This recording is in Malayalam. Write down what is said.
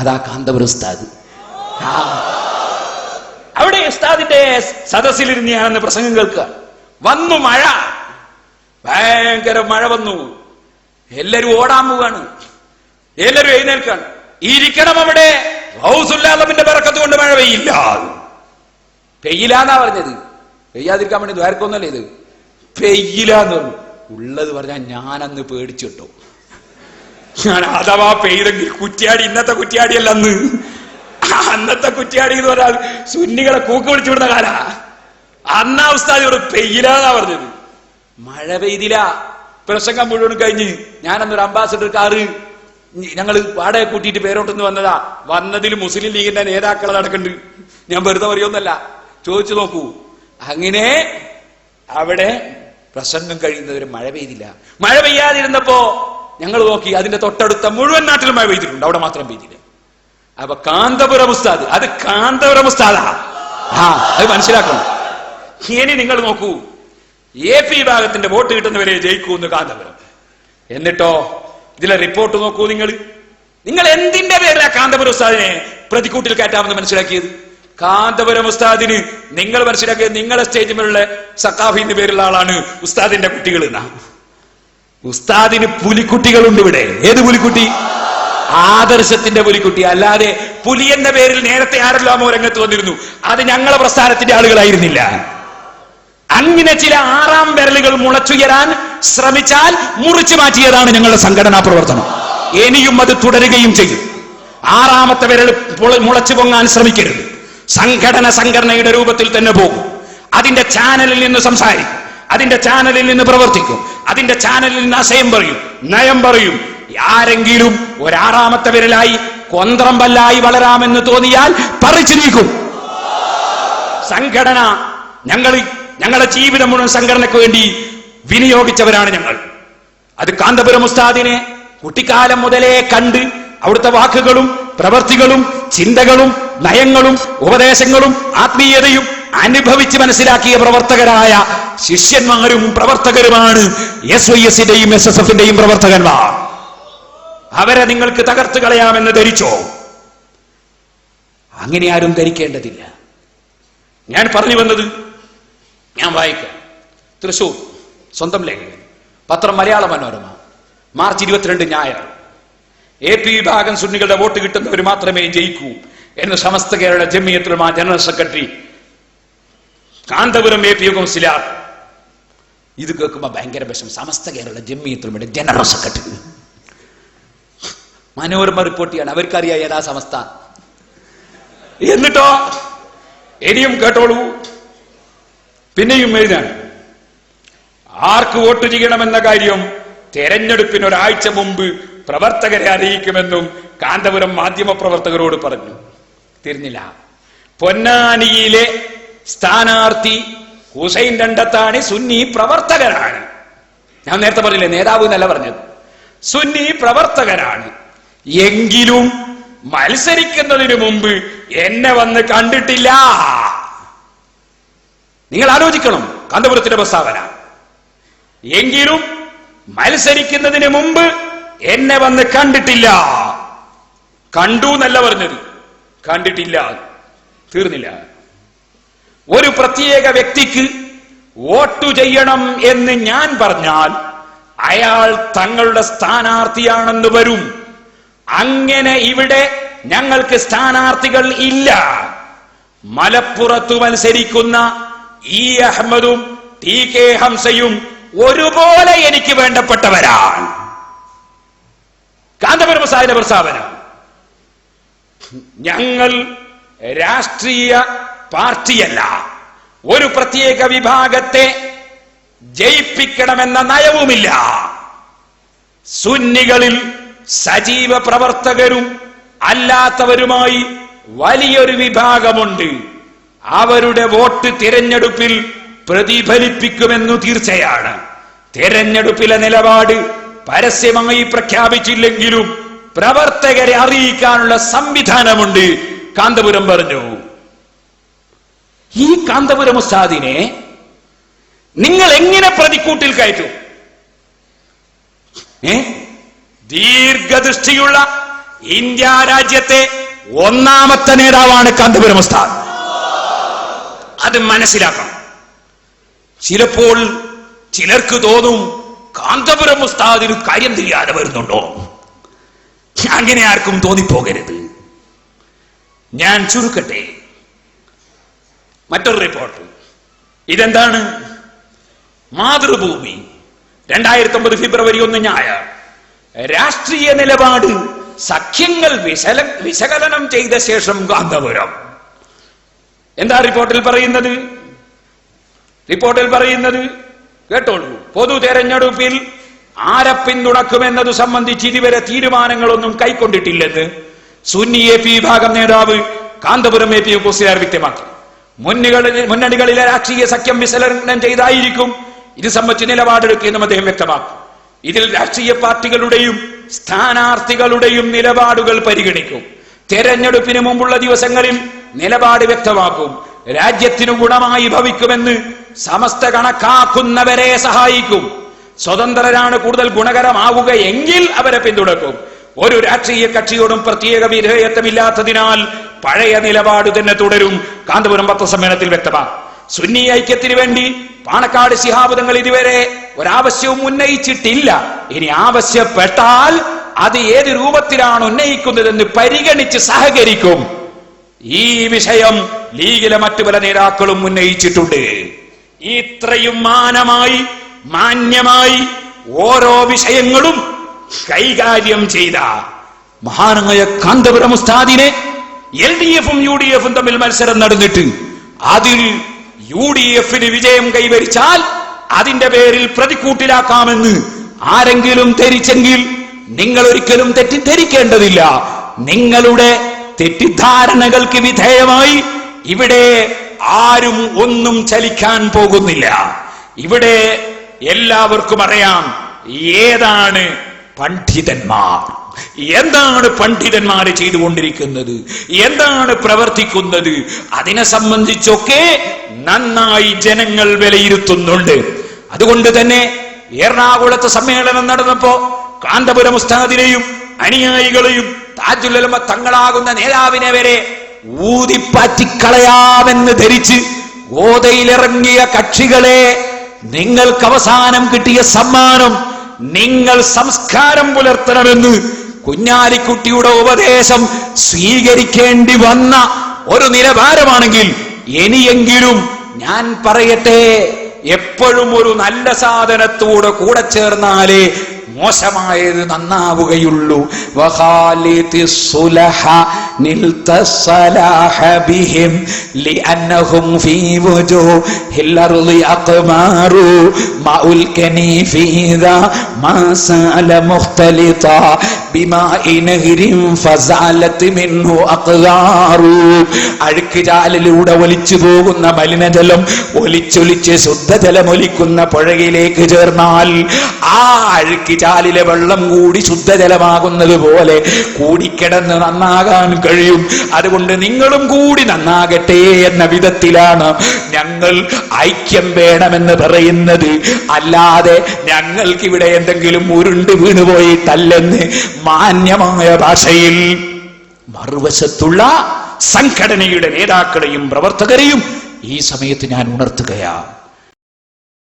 അതാ കാന്തപുരം ഉസ്താദ്. അവിടെ ഉസ്താദിന്റെ സദസ്സിലിരുന്ന് ഞാനെന്ന് പ്രസംഗം കേൾക്കുക. വന്നു മഴ. ഭയങ്കര മഴ വന്നു. എല്ലാരും ഓടാൻ പോവാണ്. എല്ലാരും എഴുന്നേൽക്കാണ്. ഇരിക്കണം അവിടെ. ഹൗസുല്ലാലമിന്റെ പിറക്കത്ത് കൊണ്ട് മഴ പെയ്യില്ല. പെയ്യില്ലാന്നാ പറഞ്ഞത്. പെയ്യാതിരിക്കാൻ വേണ്ടി ദ്വാരക്കൊന്നല്ലേ ഇത്. പെയ്യില്ലാന്ന് പറഞ്ഞു. ഉള്ളത് പറഞ്ഞാൽ ഞാനന്ന് പേടിച്ചിട്ടോ. ഞാൻ അഥവാ പെയ്തെങ്കിൽ കുറ്റിയാടി ഇന്നത്തെ കുറ്റിയാടിയല്ല അന്ന് അന്നത്തെ കുറ്റിയാടി എന്ന് പറഞ്ഞാൽ സുന്നികളെ കൂക്ക് വിളിച്ചു വിടുന്ന കാല. അന്നാ ഉസ്താദിയോട് പെയ്യില്ലാന്നാ പറഞ്ഞത്. മഴ പെയ്തില്ല. പ്രസംഗം മുഴുവൻ കഴിഞ്ഞ് ഞാനന്നൊരു അംബാസഡർ കാറ് ഞങ്ങൾ വാടക കൂട്ടിയിട്ട് പേരോട്ടെന്ന് വന്നതാ. വന്നതിൽ മുസ്ലിം ലീഗിന്റെ നേതാക്കൾ നടക്കുന്നുണ്ട് ഞാൻ വെറുതെ പറയുമെന്നല്ല ചോദിച്ചു നോക്കൂ. അങ്ങനെ അവിടെ പ്രസംഗം കഴിയുന്നവര് മഴ പെയ്തില്ല. മഴ പെയ്യാതിരുന്നപ്പോ ഞങ്ങൾ നോക്കി അതിന്റെ തൊട്ടടുത്ത മുഴുവൻ നാട്ടിലും മഴ പെയ്തിട്ടുണ്ട്. അവിടെ മാത്രം പെയ്തില്ല. അപ്പൊ കാന്തപുരം ഉസ്താദ് അത് കാന്തപുരം ഉസ്താദാ. അത് മനസ്സിലാക്കണം. ഇനി നിങ്ങൾ നോക്കൂ എ പി വിഭാഗത്തിന്റെ വോട്ട് കിട്ടുന്നവരെ ജയിക്കൂ എന്ന് കാന്തപുരം. എന്നിട്ടോ ഇതിലെ റിപ്പോർട്ട് നോക്കൂ നിങ്ങൾ. നിങ്ങൾ എന്തിന്റെ പേരിലാ കാന്തപുരം ഉസ്താദിനെ പ്രതിക്കൂട്ടിൽ കയറ്റാമെന്ന് മനസ്സിലാക്കിയത്? കാന്തപുരം ഉസ്താദിന് നിങ്ങൾ മനസ്സിലാക്കിയത് നിങ്ങളെ സ്റ്റേജിലുള്ള സക്കാഫിന്റെ പേരുള്ള ആളാണ് ഉസ്താദിന്റെ കുട്ടികൾ എന്നാ ഉസ്താദിന് പുലിക്കുട്ടികളുണ്ട് ഇവിടെ. ഏത് പുലിക്കുട്ടി? ആദർശത്തിന്റെ പുലിക്കുട്ടി. അല്ലാതെ പുലി എന്ന പേരിൽ നേരത്തെ ആരെല്ലാമോ രംഗത്ത് വന്നിരുന്നു. അത് ഞങ്ങളെ പ്രസ്ഥാനത്തിന്റെ ആളുകളായിരുന്നില്ല. അങ്ങനെ ചില ആറാം വിരലുകൾ മുളച്ചുയരാൻ ശ്രമിച്ചാൽ മുറിച്ചു മാറ്റിയതാണ് ഞങ്ങളുടെ സംഘടനാ പ്രവർത്തനം. ഇനിയും അത് തുടരുകയും ചെയ്യും. ആറാമത്തെ വിരൽ മുളച്ചു പൊങ്ങാൻ ശ്രമിക്കരുത്. സംഘടന സംഘടനയുടെ രൂപത്തിൽ തന്നെ പോകും. അതിന്റെ ചാനലിൽ നിന്ന് സംസാരിക്കും. അതിന്റെ ചാനലിൽ നിന്ന് പ്രവർത്തിക്കും. അതിന്റെ ചാനലിൽ അസയം പറയും നയം പറയും. ആരെങ്കിലും ഒരാറാമത്തെ വിരലായി കൊന്ത്രമ്പല്ലായി വളരാമെന്ന് തോന്നിയാൽ പറിച്ചു നീക്കും. സംഘടന ഞങ്ങൾ ഞങ്ങളുടെ ജീവിതം മുഴുവൻ സംഘടനയ്ക്ക് വേണ്ടി വിനിയോഗിച്ചവരാണ് ഞങ്ങൾ. അത് കാന്തപുരം ഉസ്താദിനെ കുട്ടിക്കാലം മുതലേ കണ്ട് അവിടുത്തെ വാക്കുകളും പ്രവൃത്തികളും ചിന്തകളും നയങ്ങളും ഉപദേശങ്ങളും ആത്മീയതയും അനുഭവിച്ച് മനസ്സിലാക്കിയ പ്രവർത്തകരായ ശിഷ്യന്മാരും പ്രവർത്തകരുമാണ് എസ് വൈ എസിന്റെയും എസ് എസ് എഫിന്റെയും പ്രവർത്തകന്മാർ. അവരെ നിങ്ങൾക്ക് തകർത്ത് കളയാമെന്ന് ധരിച്ചോ? അങ്ങനെ ആരും ധരിക്കേണ്ടതില്ല. ഞാൻ പറഞ്ഞു വന്നത് ഞാൻ വായിക്കാം. തൃശൂർ സ്വന്തം ലേഖകൻ. പത്രം മലയാള മനോരമ. മാർച്ച് ഇരുപത്തിരണ്ട് ഞായർ. എ പി വിഭാഗം സുന്നികളുടെ വോട്ട് കിട്ടുന്നവർ മാത്രമേ ജയിക്കൂ എന്ന് Samastha Kerala Jamiathululama general secretary Kanthapuram A P കൗൺസിലാർ ഇത് കേൾക്കുമ്പോ ഭയങ്കര വിഷം. സമസ്ത കേരള ജമിയത്തുലമയുടെ ജനറൽ സെക്രട്ടറി മനോരമ റിപ്പോർട്ട് ചെയ്യാണ്. അവർക്കറിയാം ഏതാ സമസ്ത. എന്നിട്ടോ? ഇനിയും കേട്ടോളൂ. പിന്നെയും എഴുതാണ് ആർക്ക് വോട്ട് ചെയ്യണമെന്ന കാര്യം തെരഞ്ഞെടുപ്പിന് ഒരാഴ്ച മുമ്പ് പ്രവർത്തകരെ അറിയിക്കുമെന്നും കാന്തപുരം മാധ്യമ പ്രവർത്തകരോട് പറഞ്ഞു. തിരിഞ്ഞില്ല. പൊന്നാനിയിലെ സ്ഥാനാർത്ഥി ഹുസൈൻ രണ്ടത്താണി സുന്നി പ്രവർത്തകരാണ്. ഞാൻ നേരത്തെ പറഞ്ഞില്ലേ നേതാവ് എന്നല്ല പറഞ്ഞത്. സുന്നി പ്രവർത്തകരാണ്. എങ്കിലും മത്സരിക്കുന്നതിന് മുമ്പ് എന്നെ വന്ന് കണ്ടിട്ടില്ല. നിങ്ങൾ ആലോചിക്കണം കാന്തപുരത്തിന്റെ പ്രസ്താവന. എങ്കിലും മത്സരിക്കുന്നതിന് മുമ്പ് എന്നെ വന്ന് കണ്ടിട്ടില്ല. കണ്ടു എന്നല്ല പറഞ്ഞത്. കണ്ടിട്ടില്ല. തീർന്നില്ല. ഒരു പ്രത്യേക വ്യക്തിക്ക് വോട്ടു ചെയ്യണം എന്ന് ഞാൻ പറഞ്ഞാൽ അയാൾ തങ്ങളുടെ സ്ഥാനാർത്ഥിയാണെന്ന് വരും. അങ്ങനെ ഇവിടെ ഞങ്ങൾക്ക് സ്ഥാനാർത്ഥികൾ ഇല്ല. മലപ്പുറത്തു മത്സരിക്കുന്ന ഇ. അഹമ്മദും ടി. കെ. ഹംസയും ഒരുപോലെ എനിക്ക് വേണ്ടപ്പെട്ടവരാണ്. കാന്തപുരം സാഹിന്റെ പ്രസ്താവന. ഞങ്ങൾ രാഷ്ട്രീയ പാർട്ടിയല്ല. ഒരു പ്രത്യേക വിഭാഗത്തെ ജയിപ്പിക്കണമെന്ന നയവുമില്ല. സുന്നികളിൽ സജീവ പ്രവർത്തകരും അല്ലാത്തവരുമായി വലിയൊരു വിഭാഗമുണ്ട്. അവരുടെ വോട്ട് തിരഞ്ഞെടുപ്പിൽ പ്രതിഫലിപ്പിക്കുമെന്നു തീർച്ചയാണ്. തിരഞ്ഞെടുപ്പിലെ നിലപാട് പരസ്യമായി പ്രഖ്യാപിച്ചില്ലെങ്കിലും പ്രവർത്തകരെ അറിയിക്കാനുള്ള സംവിധാനമുണ്ട്. കാന്തപുരം പറഞ്ഞു. ഈ കാന്തപുരം ഉസ്താദിനെ നിങ്ങൾ എങ്ങനെ പ്രതിക്കൂട്ടിൽ കയറ്റും? ഏ? ദീർഘദൃഷ്ടിയുള്ള ഇന്ത്യ രാജ്യത്തെ ഒന്നാമത്തെ നേതാവാണ് കാന്തപുരം ഉസ്താദ് അത് മനസ്സിലാക്കണം. ചിലപ്പോൾ ചിലർക്ക് തോന്നും കാന്തപുരം ഉസ്താദിന് കാര്യം തിരിയാതെ വരുന്നുണ്ടോ? അങ്ങനെ ആർക്കും തോന്നിപ്പോകരുത്. ഞാൻ ചുരുക്കട്ടെ. മറ്റൊരു റിപ്പോർട്ട് ഇതെന്താണ്? മാതൃഭൂമി. രണ്ടായിരത്തി ഒമ്പത് ഫെബ്രുവരി ഒന്ന് ഞായർ രാഷ്ട്രീയ നിലപാട്. സഖ്യങ്ങൾ വിശല വിശകലനം ചെയ്ത ശേഷം കാന്തപുരം എന്താ റിപ്പോർട്ടിൽ പറയുന്നത്? റിപ്പോർട്ടിൽ പറയുന്നത് കേട്ടോളൂ. പൊതു തെരഞ്ഞെടുപ്പിൽ ആരെ പിന്തുണക്കുമെന്നത് സംബന്ധിച്ച് ഇതുവരെ തീരുമാനങ്ങളൊന്നും കൈക്കൊണ്ടിട്ടില്ലെന്ന് സുന്നി എ പി വിഭാഗം നേതാവ് കാന്തപുരം എ പി കുസിയാർ വ്യക്തമാക്കി. മുന്നുകളിൽ മുന്നണികളിലെ രാഷ്ട്രീയ സഖ്യം വിശകലനം ചെയ്തായിരിക്കും ഇത് സംബന്ധിച്ച് നിലപാടെടുക്കുകയെന്നും അദ്ദേഹം വ്യക്തമാക്കും. ഇതിൽ രാഷ്ട്രീയ പാർട്ടികളുടെയും സ്ഥാനാർത്ഥികളുടെയും നിലപാടുകൾ പരിഗണിക്കും. തെരഞ്ഞെടുപ്പിന് മുമ്പുള്ള ദിവസങ്ങളിൽ നിലപാട് വ്യക്തമാക്കും. രാജ്യത്തിനു ഗുണമായി ഭവിക്കുമെന്ന് സമസ്ത കണക്കാക്കുന്നവരെ സഹായിക്കും. സ്വതന്ത്രരാണ് കൂടുതൽ ഗുണകരമാവുക എങ്കിൽ അവരെ പിന്തുണക്കും. ഒരു രാഷ്ട്രീയ കക്ഷിയോടും പ്രത്യേക വിധേയത്വമില്ലാത്തതിനാൽ പഴയ നിലപാട് തന്നെ തുടരും. കാന്തപുരം പത്രസമ്മേളനത്തിൽ വ്യക്തമാണ് സുന്നി ഐക്യത്തിന് വേണ്ടി പാണക്കാട് ശിഹാബുദങ്ങൾ ഇതുവരെ ഒരാവശ്യവും ഉന്നയിച്ചിട്ടില്ല. ഇനി ആവശ്യപ്പെട്ടാൽ അത് ഏത് രൂപത്തിലാണ് ഉന്നയിക്കുന്നതെന്ന് പരിഗണിച്ച് സഹകരിക്കും. ഈ വിഷയം ലീഗിലെ മറ്റു പല നേതാക്കളും ഉന്നയിച്ചിട്ടുണ്ട്. ഇത്രയും മാനമായി മാന്യമായി ഓരോ വിഷയങ്ങളും കൈകാര്യം ചെയ്ത മഹാനായ കാന്തപുരം ഉസ്താദിനെ എൽ ഡി എഫും യു ഡി എഫും തമ്മിൽ മത്സരം നടന്നിട്ട് അതിൽ യു ഡി എഫിന് വിജയം കൈവരിച്ചാൽ അതിന്റെ പേരിൽ പ്രതിക്കൂട്ടിലാക്കാമെന്ന് ആരെങ്കിലും ധരിച്ചെങ്കിൽ നിങ്ങൾ ഒരിക്കലും തെറ്റിദ്ധരിക്കേണ്ടതില്ല നിങ്ങളുടെ തെറ്റിദ്ധാരണകൾക്ക് വിധേയമായി ഇവിടെ ആരും ഒന്നും ചലിക്കാൻ പോകുന്നില്ല. ഇവിടെ എല്ലാവർക്കും അറിയാം ഏതാണ് പണ്ഡിതന്മാർ. എന്താണ് പണ്ഡിതന്മാര് ചെയ്തുകൊണ്ടിരിക്കുന്നത്? എന്താണ് പ്രവർത്തിക്കുന്നത്? അതിനെ സംബന്ധിച്ചൊക്കെ നന്നായി ജനങ്ങൾ വിലയിരുത്തുന്നുണ്ട്. അതുകൊണ്ട് തന്നെ എറണാകുളത്ത് സമ്മേളനം നടന്നപ്പോ കാന്തപുരം ഉസ്താദിനെയും അനുയായികളെയും താജുലമ തങ്ങളാകുന്ന നേതാവിനെ വരെ ഊതിപ്പാറ്റിക്കളയാമെന്ന് ധരിച്ച് ഗോതയിലിറങ്ങിയ കക്ഷികളെ നിങ്ങൾക്ക് അവസാനം കിട്ടിയ സമ്മാനം നിങ്ങൾ സംസ്കാരം പുലർത്തണമെന്ന് കുഞ്ഞാലിക്കുട്ടിയുടെ ഉപദേശം സ്വീകരിക്കേണ്ടി വന്ന ഒരു നിലവാരമാണെങ്കിൽ ഇനിയെങ്കിലും ഞാൻ പറയട്ടെ എപ്പോഴും ഒരു നല്ല സാധനത്തോടെ കൂടെ ചേർന്നാലേ മോശമായത് നന്നാവുകയുള്ളൂ. വഖാലിതി സുലഹ നിൽത സലാഹ ബിഹിം ലിഅന്നഹും ഫീ വുജൂഹിൽ അർളി അഖ്മാറു മാഉൽ കനീഫി ഇദാ മാ സാല മുഖ്തലിത ബിമാഇ നഹ്രിൻ ഫസാലത് മിൻഹു അഖ്ലാറു അഴുക്ക് ചാലിലൂടെ ഒലിച്ചു പോകുന്ന മലിനജലം ഒലിച്ചൊലിച്ച് ശുദ്ധജലം ഒലിക്കുന്ന പുഴയിലേക്ക് ചേർന്നാൽ ആ അഴുക്ക് ചാലിലെ വെള്ളം കൂടി ശുദ്ധജലമാകുന്നത് പോലെ കൂടിക്കിടന്ന് നന്നാകാൻ കഴിയും. അതുകൊണ്ട് നിങ്ങളും കൂടി നന്നാകട്ടെ എന്ന വിധത്തിലാണ് ഞങ്ങൾ ഐക്യം വേണമെന്ന് പറയുന്നത്. അല്ലാതെ ഞങ്ങൾക്ക് ഇവിടെ എന്തെങ്കിലും ഉരുണ്ട് വീണുപോയിട്ടല്ലെന്ന് മാന്യമായ ഭാഷയിൽ മറുവശത്തുള്ള സംഘടനയുടെ നേതാക്കളെയും പ്രവർത്തകരെയും ഈ സമയത്ത് ഞാൻ ഉണർത്തുകയാണ്.